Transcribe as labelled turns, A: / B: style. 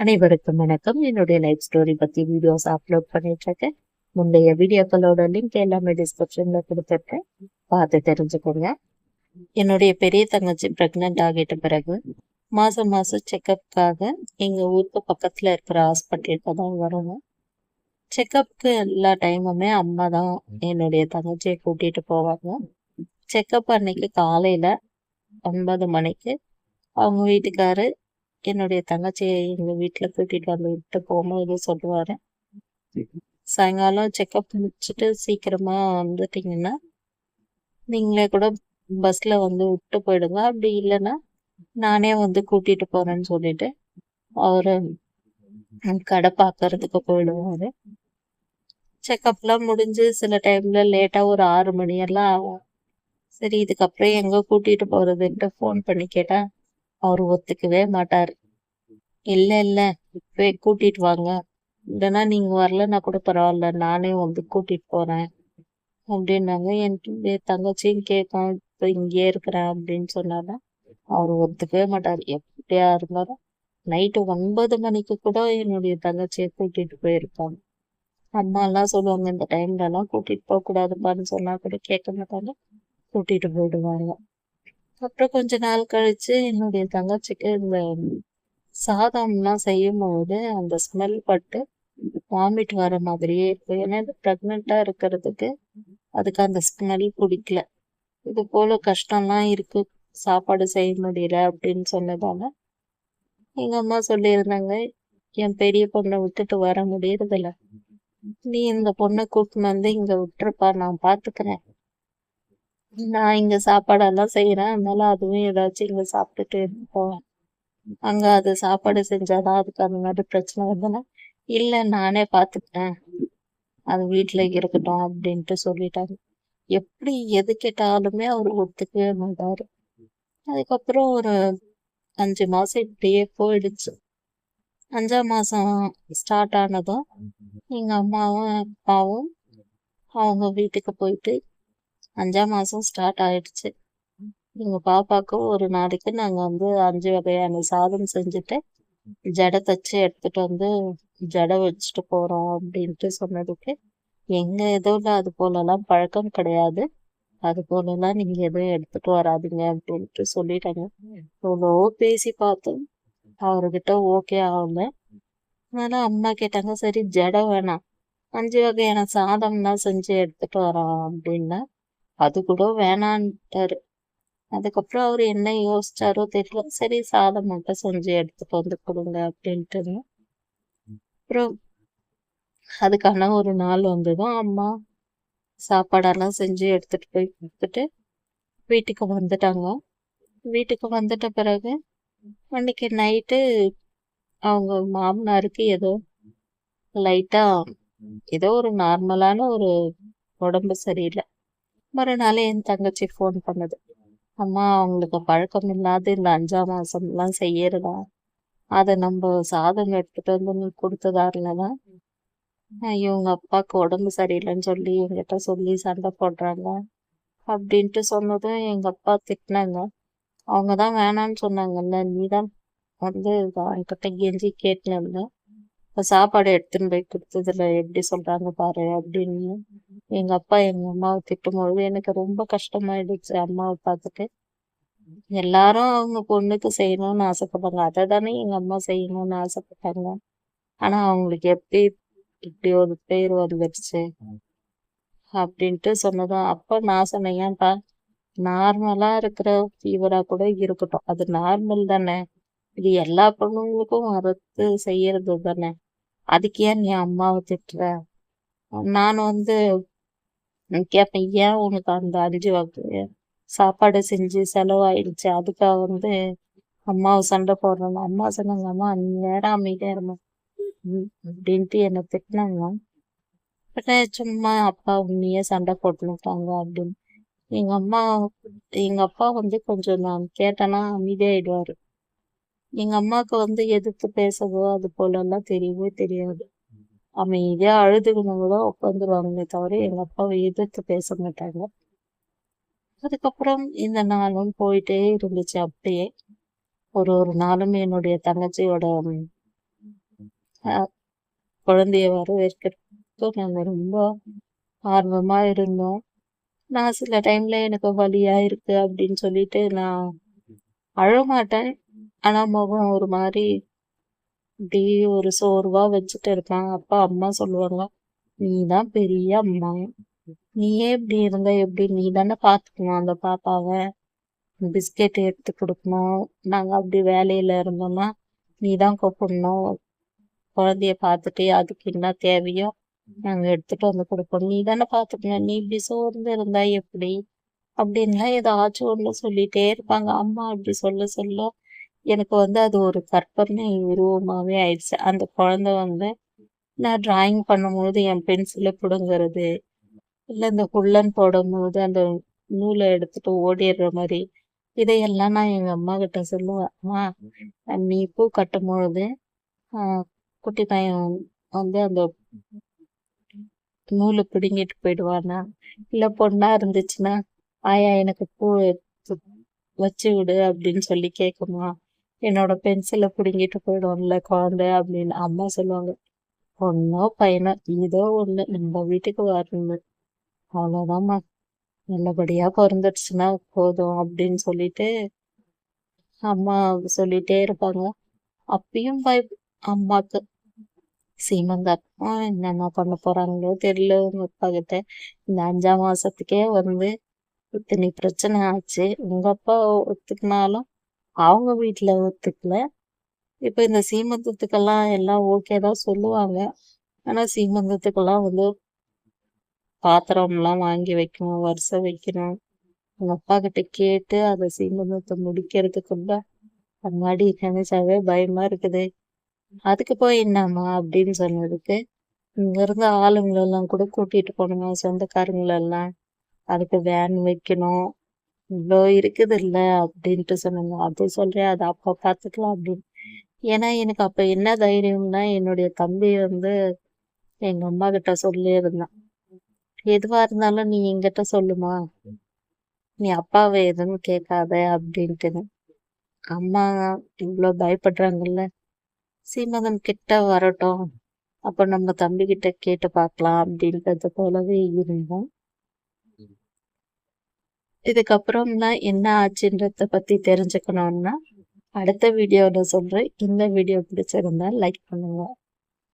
A: அனைவருக்கும் வணக்கம். என்னுடைய லைஃப் ஸ்டோரி பத்தி வீடியோஸ் அப்லோட் பண்ணிட்டு இருக்கேன் முந்தைய வீடியோக்களோட லிங்க் எல்லாமே டிஸ்கிரிப்ஷன்ல கொடுத்துருக்கேன். பார்த்து தெரிஞ்சுக்கோங்க. என்னுடைய பெரிய தங்கச்சி பிரெக்னென்ட் ஆகிட்ட பிறகு மாசம் மாசம் செக்கப்காக எங்க ஊருக்கு பக்கத்துல இருக்கிற ஹாஸ்பிட்டலுக்கு தான் வருவோம். செக்கப்புக்கு எல்லா டைமுமே அம்மா தான் என்னுடைய தங்கச்சியை கூட்டிட்டு போவாங்க. செக்கப் அன்னைக்கு காலையில ஒன்பது மணிக்கு அவங்க வீட்டுக்காரு என்னுடைய தங்கச்சியை எங்க வீட்டுல கூட்டிட்டு வந்து விட்டு போகும்போது சொல்லுவாரு. சாயங்காலம் செக்கப் முடிச்சுட்டு சீக்கிரமா வந்துட்டீங்கன்னா நீங்களே கூட பஸ்ல வந்து விட்டு போயிடுங்க. அப்படி இல்லைன்னா நானே வந்து கூட்டிட்டு போறேன்னு சொல்லிட்டு அவரு கடை பார்க்கறதுக்கு போயிடுவாரு. செக்கப்லாம் முடிஞ்சு சில டைம்ல லேட்டா ஒரு ஆறு மணி எல்லாம் ஆகும். சரி இதுக்கப்புறம் எங்க கூட்டிட்டு போறதுன்ட்டு ஃபோன் பண்ணி கேட்டா அவர் ஒத்துக்கவே மாட்டாரு. இல்ல இல்ல இப்பவே கூட்டிட்டு வாங்க. இல்லைன்னா நீங்க வரலன்னா கூட பரவாயில்ல நானே வந்து கூட்டிட்டு போறேன். அப்படின்னாங்க. என் தங்கச்சியும் கேட்கும் இப்ப இங்கேயே இருக்கிறேன் அப்படின்னு சொன்னாதான் அவர் ஒத்துக்கவே மாட்டார். எப்படியா இருந்தாலும் நைட்டு ஒன்பது மணிக்கு கூட என்னுடைய தங்கச்சியை கூட்டிட்டு போயிருப்பாங்க. அம்மா எல்லாம் சொல்லுவாங்க இந்த டைம்ல எல்லாம் கூட்டிட்டு போக கூடாதுப்பான்னு சொன்னா கூட கேட்க மாட்டாங்க. கூட்டிட்டு போயிடுவாங்க. அப்புறம் கொஞ்ச நாள் கழிச்சு என்னுடைய தங்கச்சிக்கு இந்த சாதம்லாம் செய்யும் போது அந்த ஸ்மெல் பட்டு வாமிட் வர மாதிரியே இருக்கு. ஏன்னா ப்ரெக்னெண்டா இருக்கிறதுக்கு அதுக்கு அந்த ஸ்மெல் பிடிக்கல. இது போல கஷ்டம்லாம் இருக்கு. சாப்பாடு செய்ய முடியல அப்படின்னு சொன்னதால எங்க அம்மா சொல்லியிருந்தாங்க என் பெரிய பொண்ணை விட்டுட்டு வர முடியறதில்ல. நீ இந்த பொண்ணை கூப்பிட்டு வந்து இங்க விட்டுருப்பா நான் பாத்துக்கிறேன். நான் இங்க சாப்பாடெல்லாம் செய்யறேன் அதனால அதுவும் ஏதாச்சும் இங்க சாப்பிட்டுட்டு போவேன். அங்க அது சாப்பாடு செஞ்சாதான் அதுக்கு அந்த மாதிரி பிரச்சனை வருதுன்னா இல்ல நானே பாத்துக்கிறேன். அது வீட்டுல இருக்கட்டும் அப்படின்ட்டு சொல்லிட்டாரு. எப்படி எது கேட்டாலுமே அவர் ஒத்துக்கவே மாட்டாரு. அதுக்கப்புறம் ஒரு அஞ்சு மாசம் இப்படியே போயிடுச்சு. அஞ்சாம் மாசம் ஸ்டார்ட் ஆனதும் எங்க அம்மாவும் அப்பாவும் அவங்க வீட்டுக்கு போயிட்டு அஞ்சாம் மாசம் ஸ்டார்ட் ஆயிடுச்சு. எங்கள் பாப்பாவுக்கு ஒரு நாளைக்கு நாங்கள் வந்து அஞ்சு வகையான சாதம் செஞ்சுட்டு ஜடை தச்சு எடுத்துட்டு வந்து ஜடை வச்சுட்டு போகிறோம் அப்படின்ட்டு சொன்னதுக்கு எங்கள் எதுவும் அது போலலாம் பழக்கம் கிடையாது. அது போலலாம் நீங்கள் எதுவும் எடுத்துட்டு வராதீங்க அப்படின்ட்டு சொல்லிட்டாங்க. எவ்வளோ பேசி பார்த்தோம். அவர்கிட்ட ஓகே ஆகல. அதனால அம்மா கேட்டாங்க சரி ஜடை வேணாம். அஞ்சு வகையான சாதம்லாம் செஞ்சு எடுத்துட்டு வரோம் அப்படின்னா அது கூட வேணான்ட்டாரு. அதுக்கப்புறம் அவர் என்ன யோசிச்சாரோ தெரியல. சரி சாதம் மட்டும் செஞ்சு எடுத்துட்டு வந்து கொடுங்க அப்படின்ட்டு அப்புறம் அதுக்கான ஒரு நாள் வந்ததும் அம்மா சாப்பாடெல்லாம் செஞ்சு எடுத்துட்டு போய் கொடுத்துட்டு வீட்டுக்கு வந்துட்டாங்க. வீட்டுக்கு வந்துட்ட பிறகு அன்னைக்கு நைட்டு அவங்க மாமனாருக்கு ஏதோ லைட்டா ஏதோ ஒரு நார்மலான ஒரு உடம்பு சரியில்லை. மறுநாள் என் தங்கச்சி ஃபோன் பண்ணுது. அம்மா அவங்களுக்கு பழக்கம் இல்லாத இந்த அஞ்சாம் மாசம்லாம் செய்யறதா? அதை நம்ம சாதம் எடுத்துட்டு வந்து நீ கொடுத்ததாருலதான் இவங்க அப்பாவுக்கு உடம்பு சரியில்லைன்னு சொல்லி எங்கிட்ட சொல்லி சண்டை போடுறாங்க. அப்படின்ட்டு சொன்னதும் எங்க அப்பா திட்டினாங்க. அவங்க தான் வேணான்னு சொன்னாங்கல்ல நீதான் வந்து என்கிட்ட கெஞ்சி கேட்டுனல சாப்பாடு எடுத்துன்னு போய் கொடுத்ததுல எப்படி சொல்றாங்க பாரு அப்படின்னு எங்க அப்பா எங்க அம்மாவை திட்டும் பொழுது எனக்கு ரொம்ப கஷ்டமாயிடுச்சு அம்மாவை பார்த்துட்டு. எல்லாரும் அவங்க பொண்ணுக்கு செய்யணும்னு ஆசைப்பட்டாங்க. அதை தானே எங்க அம்மா செய்யணும்னு ஆசைப்பட்டாங்க. ஆனா அவங்களுக்கு எப்படி இப்படி ஒரு பேர் வந்துருச்சு அப்படின்ட்டு சொன்னதும் அப்ப நான் சொன்னேன் ஏன்பா நார்மலா இருக்கிற ஃபீவரா கூட இருக்கட்டும். அது நார்மல் தானே. இது எல்லா பொண்ணுங்களுக்கும் மறுத்து செய்யறது தானே. அதுக்கு ஏன் நீ அம்மாவை திட்டுற? நான் வந்து கேட்பேன் ஏன் உனக்கு அந்த அஞ்சு வகை சாப்பாடு செஞ்சு செலவாயிடுச்சு? அதுக்காக வந்து அம்மாவை சண்டை போடுறாங்க அம்மா சொன்னாங்க அம்மா நேரம் அமைதியா இருமா. அப்படின்ட்டு என்னை திட்டினாங்க. சும்மா அப்பா உண்மையே சண்டை போட்டுனுட்டாங்க அப்படின்னு. எங்க அம்மா எங்க அப்பா வந்து கொஞ்சம் நான் கேட்டேன்னா அமைதியாயிடுவாரு. எங்க அம்மாவுக்கு வந்து எதிர்த்து பேசவோ அது போல எல்லாம் தெரியவே தெரியாது. அமைதியா அழுதுகணும் கூட உட்காந்துருவாங்களே தவிர எங்க அப்பாவை எதிர்த்து பேச மாட்டாங்க. அதுக்கப்புறம் இந்த நாளும் போயிட்டே இருந்துச்சு அப்படியே. ஒரு ஒரு நாளும் என்னுடைய தங்கச்சியோட குழந்தைய வரவேற்கிறதுக்கு நாங்க ரொம்ப ஆர்வமா இருந்தோம். நான் சில டைம்ல எனக்கு வலியா இருக்கு அப்படின்னு சொல்லிட்டு நான் அழமாட்டேன். ஆனால் முகம் ஒரு மாதிரி இப்படி ஒரு சோர்வாக வச்சுட்டு இருப்பாங்க அப்பா அம்மா சொல்லுவாங்க நீ தான் பெரிய அம்மா. நீயே இப்படி இருந்த எப்படி? நீ தானே பார்த்துக்கணும் அந்த பாப்பாவை. பிஸ்கெட் எடுத்து கொடுக்கணும். நாங்கள் அப்படி வேலையில் இருந்தோம்னா நீ தான் கூப்பிடணும். குழந்தைய பார்த்துட்டு அதுக்கு என்ன தேவையோ நாங்கள் எடுத்துட்டு வந்து கொடுப்போம். நீ தானே பார்த்துக்கணும் நீ இப்படி சோர்ந்து இருந்தா எப்படி? அப்படின்லாம் ஏதாச்சும் ஒன்று சொல்லிட்டே இருப்பாங்க. அம்மா அப்படி சொல்ல சொல்ல. எனக்கு வந்து அது ஒரு கற்பனை உருவமாகவே ஆயிடுச்சு. அந்த குழந்தை வந்து நான் டிராயிங் பண்ணும்போது என் பென்சிலை பிடுங்குறது இல்லை இந்த குள்ளன் போடும்போது அந்த நூலை எடுத்துட்டு ஓடிடுற மாதிரி இதையெல்லாம் நான் எங்கள் அம்மா கிட்ட சொல்லுவேன். அம்மா நீ பூ கட்டும் பொழுது குட்டி பையன் வந்து அந்த நூலை பிடுங்கிட்டு போயிடுவானா? இல்லை பொண்ணா இருந்துச்சுன்னா ஆயா எனக்கு பூ வச்சு விடு அப்படின்னு சொல்லி கேட்குமா என்னோட பென்சிலை பிடுங்கிட்டு போயிடும்ல குழந்தை அப்படின்னு அம்மா சொல்லுவாங்க. ஒன்றோ பையனோ ஏதோ ஒன்று நம்ம வீட்டுக்கு வரணும். அவ்வளோதாம்மா நல்லபடியா பிறந்துடுச்சுன்னா போதும் அப்படின்னு சொல்லிட்டு அம்மா சொல்லிட்டே இருப்பாங்க. அப்பயும் பய அம்மாக்கு சீமந்தாட்டம் என்னென்ன பண்ண போறாங்களோ தெரியல உங்க அப்பா கிட்ட. இந்த அஞ்சாம் மாசத்துக்கே வந்து இத்தனை பிரச்சனை ஆச்சு. உங்க அப்பா ஒத்துக்குனாலும் அவங்க வீட்டில் ஒத்துக்கல. இப்போ இந்த சீமந்தத்துக்கெல்லாம் எல்லாம் ஓகே தான் சொல்லுவாங்க. ஆனால் சீமந்தத்துக்கெல்லாம் வந்து பாத்திரம்லாம் வாங்கி வைக்கணும் வரிசை வைக்கணும். எங்கள் அப்பா கிட்ட கேட்டு அதை சீமந்தத்தை முடிக்கிறதுக்குள்ள முன்னாடி நினைச்சாவே பயமா இருக்குது. அதுக்கு போய் என்னம்மா அப்படின்னு சொன்னதுக்கு இங்க இருந்த ஆளுங்களெல்லாம் கூட கூட்டிட்டு போனோம் சொந்தக்காரங்களெல்லாம் அதுக்கு வேன் வைக்கணும். இவ்வளோ இருக்குது இல்லை அப்படின்ட்டு சொன்னாங்க. அது சொல்றேன் அது அப்போ பார்த்துக்கலாம் அப்படின்னு. ஏன்னா எனக்கு அப்போ என்ன தைரியம்னா என்னுடைய தம்பி வந்து எங்கள் அம்மா கிட்ட சொல்லியிருந்தான் எதுவாக இருந்தாலும் நீ எங்கிட்ட சொல்லுமா? நீ அப்பாவை எதுவும் கேட்காத அப்படின்ட்டு. அம்மா இவ்வளோ பயப்படுறாங்கல்ல. சீமதம் கிட்ட வரட்டும். அப்போ நம்ம தம்பிக்கிட்ட கேட்டு பார்க்கலாம் அப்படின்றது போலவே இருந்தோம். இதுக்கப்புறம் தான் என்ன ஆச்சுன்றத பத்தி தெரிஞ்சுக்கணும்னா அடுத்த வீடியோவில் சொல்றேன். இந்த வீடியோ பிடிச்சிருந்தா லைக் பண்ணுங்க.